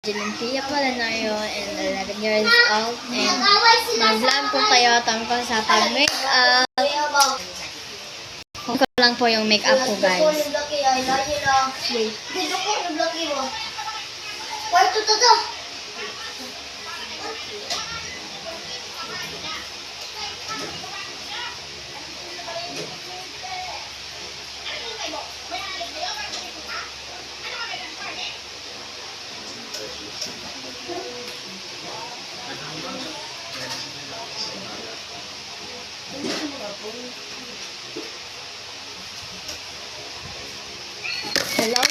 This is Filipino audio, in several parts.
Jelintia Polinario and 11 years old and mag-vlog po tayo tungkol sa pag-makeup. Kung ko lang po yung makeup ko guys. Dito ko naglaki mo. Kwarto to to. Hello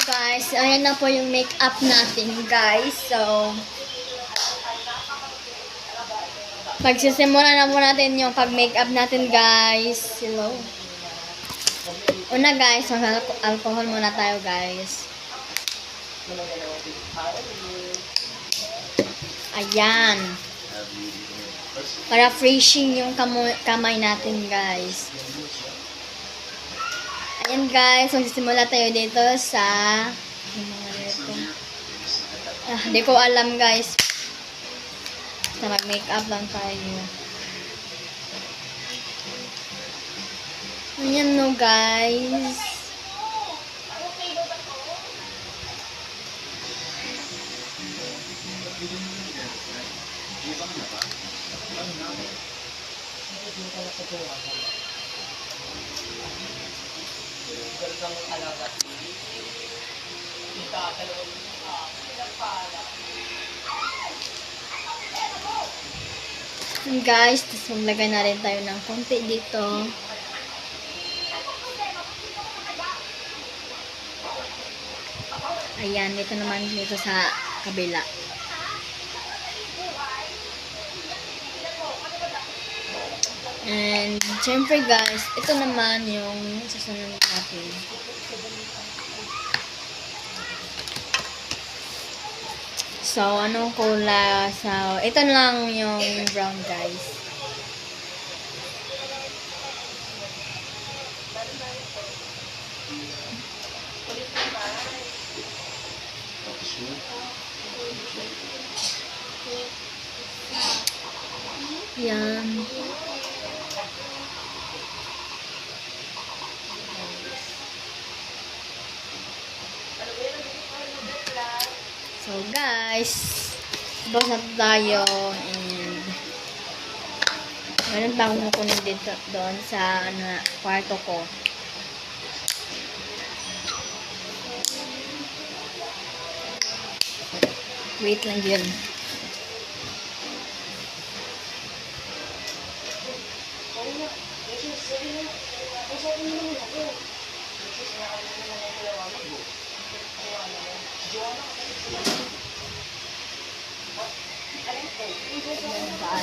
guys, ayan na po yung makeup natin guys. So, Pagsisimula na po natin yung pag-makeup natin, guys. Hello. Una, guys, mag-alcohol muna tayo, guys. Ayan. Para freshing yung kamay natin, guys. Ayan, guys. Magsisimula tayo dito sa... Ah, di ko alam, guys. Basta mag-makeup lang tayo. Ayan no, guys. Ayan, guys, tapos maglagay na rin tayo ng konti dito. Ayan, dito naman dito sa kabila. And, syempre guys, ito naman yung susunod natin. So, anong kulay? So, ito lang yung brown guys. Yan. So guys, tapos na tayo and meron pa akong kukunin dito doon sa ano, kwarto ko. Wait lang yun.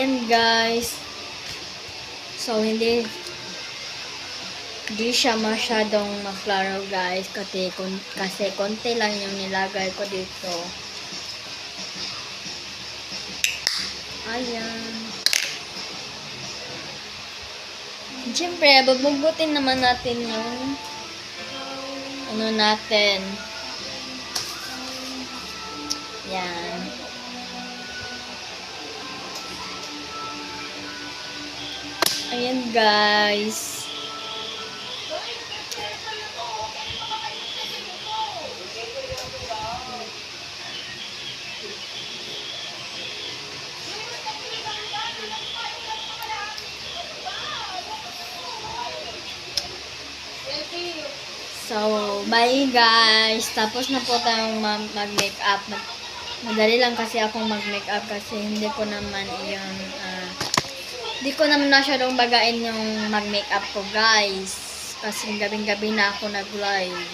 Ayan guys. So hindi hindi siya masyadong maklaro guys kasi, kun- kasi konti lang yung nilagay ko dito. Ayan. Siyempre, babugutin naman natin yung ano natin. Yan. Ayan guys. So, bye guys. Tapos na po tayong ma- mag-makeup. Mag- Madali lang kasi akong mag-makeup kasi hindi ko naman yung ah, hindi ko naman masyadong bagain yung mag-makeup ko guys. Kasi gabing-gabi na ako nag-live.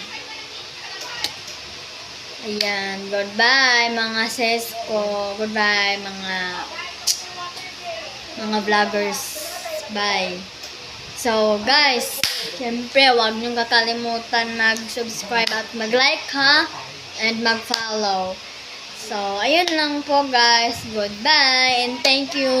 Ayan, goodbye mga sis ko. Goodbye mga mga vloggers. Bye. So, guys, syempre, huwag niyong kakalimutan mag-subscribe at mag-like, ha? And mag-follow. So, ayun lang po, guys. Goodbye. And thank you.